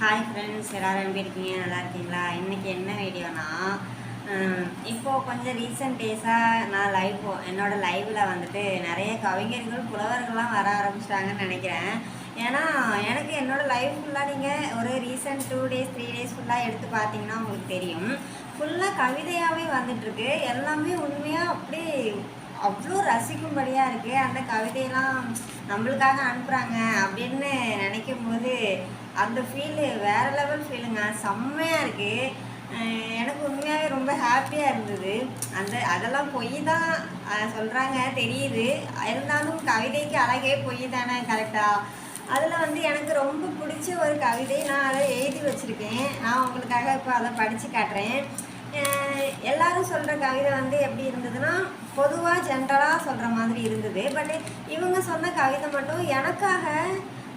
Hi friends எல்லோரும் எப்படி இருக்கீங்க? நல்லா இருக்கீங்களா? இன்றைக்கி என்ன வீடியோனா இப்போது கொஞ்சம் ரீசெண்ட் டேஸாக நான் லைவ் என்னோடய லைவில் வந்துட்டு நிறைய கவிஞர்கள் புலவர்கள்லாம் வர ஆரம்பிச்சிட்டாங்கன்னு நினைக்கிறேன். ஏன்னா எனக்கு என்னோடய லைஃப் ஃபுல்லாக நீங்கள் ஒரு recent two days three days ஃபுல்லாக எடுத்து பார்த்தீங்கன்னா உங்களுக்கு தெரியும். ஃபுல்லாக கவிதையாகவே வந்துட்டுருக்கு. எல்லாமே உண்மையாக அப்படியே அவ்வளோ ரசிக்கும்படியாக இருக்குது அந்த கவிதையெல்லாம் நம்மளுக்காக அனுப்புகிறாங்க அப்படின்னு நினைக்கும் போது அந்த ஃபீலு வேறு லெவல் ஃபீலுங்க செம்மையாக இருக்குது எனக்கு உண்மையாகவே ரொம்ப ஹாப்பியாக இருந்தது. அந்த அதெல்லாம் பொய் தான் சொல்கிறாங்க தெரியுது. இருந்தாலும் கவிதைக்கு அழகே பொய் தானே கரெக்டாக அதில் வந்து எனக்கு ரொம்ப பிடிச்ச ஒரு கவிதை நான் அதை எழுதி வச்சுருக்கேன். நான் உங்களுக்காக இப்போ அதை படித்து காட்டுறேன். எல்லாரும் சொல்கிற கவிதை வந்து எப்படி இருந்ததுன்னா பொதுவாக ஜென்ரலாக சொல்கிற மாதிரி இருந்தது. பட் இவங்க சொன்ன கவிதை மட்டும் எனக்காக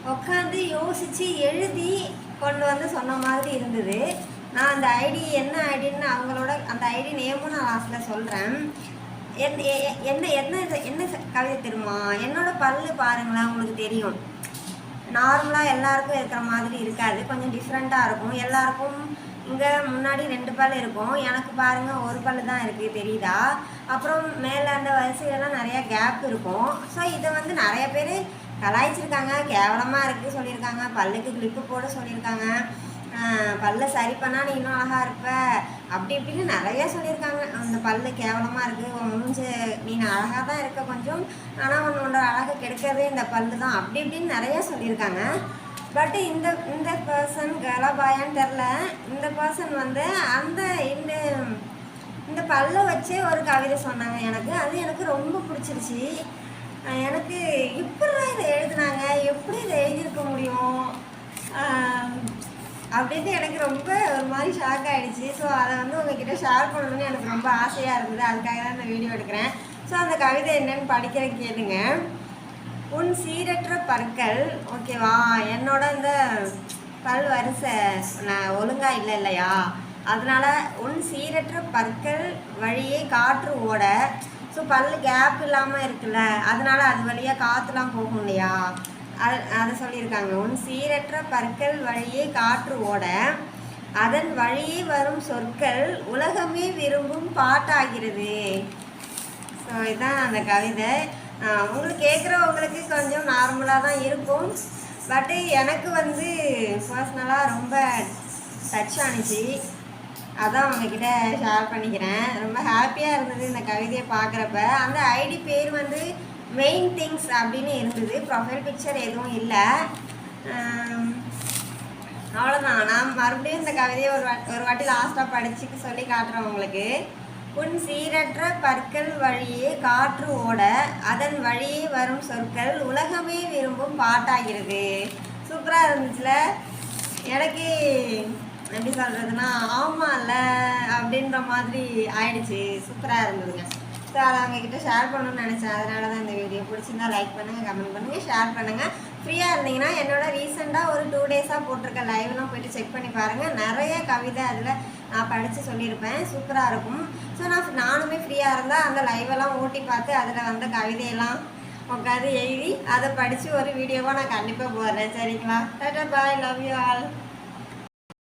உட்காந்து யோசித்து எழுதி கொண்டு வந்து சொன்ன மாதிரி இருந்தது. நான் அந்த ஐடி என்ன ஐடின்னு அவங்களோட அந்த ஐடி நேமும் நான் லாஸ்ட்டில் சொல்கிறேன் என் என்ன என்ன இது- என்ன கவிதை தெரியுமா? என்னோட பல்லு பாருங்களேன் உங்களுக்கு தெரியும். நார்மலாக எல்லாருக்கும் இருக்கிற மாதிரி இருக்காது. கொஞ்சம் டிஃப்ரெண்ட்டாக இருக்கும். எல்லாருக்கும் இங்கே முன்னாடி ரெண்டு பல் இருக்கும். எனக்கு பாருங்கள் ஒரு பல்லு தான் இருக்குது தெரியுதா? அப்புறம் மேலே அந்த வரிசையிலலாம் நிறையா கேப் இருக்கும். ஸோ இதை வந்து நிறைய பேர் கலாய்ச்சிருக்காங்க. கேவலமாக இருக்குது சொல்லியிருக்காங்க. பல்லுக்கு கிளிப்பு போட சொல்லியிருக்காங்க. பல்ல பல்லை சரி பண்ணால் நீ இன்னும் அழகாக இருப்ப. அப்படி இப்படின்னு நிறைய சொல்லியிருக்காங்க. அந்த பல்லு கேவலமாக இருக்குது உன் மூஞ்சு நீ அழகாக தான் இருக்க கொஞ்சம். ஆனால் உன்னோட அழகை கெடுக்கிறதே இந்த பல்லு தான். அப்படி இப்படின்னு நிறையா சொல்லியிருக்காங்க. பட் இந்த இந்த பர்சன் கலபாயான்னு தெரில இந்த பர்சன் வந்து அந்த இந்த இந்த பல்லை வச்சே ஒரு கவிதை சொன்னாங்க எனக்கு. அது எனக்கு ரொம்ப பிடிச்சிருச்சு. எனக்கு இப்படிலாம் இதை எழுதுனாங்க. எப்படி இதை எழுதியிருக்க முடியும்? அப்படின்னு எனக்கு ரொம்ப ஒரு மாதிரி ஷாக் ஆகிடுச்சு ஸோ அதை வந்து உங்ககிட்ட ஷேர் பண்ணணும்னு எனக்கு ரொம்ப ஆசையாக இருந்தது. அதுக்காக தான் இந்த வீடியோ எடுக்கிறேன். ஸோ அந்த கவிதை என்னன்னு படிக்கிற கேளுங்க. உன் சீரற்ற பற்கள் ஓகேவா என்னோட இந்த பல் வரிசை நான் ஒழுங்காக இல்லை இல்லையா? அதனால் உன் சீரற்ற பற்கள் வழியே காற்று ஓட. ஸோ பல் கேப் இல்லாமல் இருக்குல்ல அதனால் அது வழியாக காற்றுலாம் போகும் இல்லையா? அதை சொல்லியிருக்காங்க. உன் சீரற்ற பற்கள் வழியே காற்று ஓட அதன் வழியே வரும் சொற்கள் உலகமே விரும்பும் பாட்டாகிறது. ஸோ இதுதான் அந்த கவிதை. உங்களுக்கு கேட்குறவங்களுக்கு கொஞ்சம் நார்மலாக தான் இருக்கும். பட்டு எனக்கு வந்து பர்சனலாக ரொம்ப டச் ஆணுச்சு அதான் உங்ககிட்ட ஷேர் பண்ணிக்கிறேன். ரொம்ப ஹாப்பியாக இருந்தது இந்த கவிதையை பார்க்குறப்ப. அந்த ஐடி பேர் வந்து மெயின் திங்ஸ் அப்படின்னு இருந்தது. ப்ரொஃபைல் பிக்சர் எதுவும் இல்லை. அவ்வளோதான் நான் மறுபடியும் இந்த கவிதையை ஒரு வாட்டி ஒரு வாட்டி லாஸ்ட்டாக படிச்சுக்க சொல்லி காட்டுறேன் உங்களுக்கு. உன் சீரற்ற பற்கள் வழியே காற்று ஓட அதன் வழியே வரும் சொற்கள் உலகமே விரும்பும் பாட்டாகிறது. சூப்பராக இருந்துச்சுல? எனக்கு எப்படி சொல்கிறதுனா ஆமாம்ல அப்படின்ற மாதிரி ஆயிடுச்சு. சூப்பராக இருந்ததுங்க. ஸோ அதை அவங்கக்கிட்ட ஷேர் பண்ணணும்னு நினச்சேன். அதனால தான் இந்த வீடியோ பிடிச்சிருந்தா லைக் பண்ணுங்கள் கமெண்ட் பண்ணுங்கள் ஷேர் பண்ணுங்கள் ஃப்ரீயாக இருந்தீங்கன்னா என்னோட ரீசெண்டாக ஒரு டூ டேஸாக போட்டிருக்க லைவ்லாம் போயிட்டு செக் பண்ணி பாருங்கள் நிறைய கவிதை அதில் நான் படித்து சொல்லியிருப்பேன். சூப்பராக இருக்கும். ஸோ நான் நானுமே ஃப்ரீயாக இருந்தால் அந்த லைவெல்லாம் ஓட்டி பார்த்து அதில் வந்த கவிதையெல்லாம் உட்காந்து எழுதி அதை படித்து ஒரு வீடியோவாக நான் கண்டிப்பாக போடுறேன். சரிங்களா? Tata bye love you all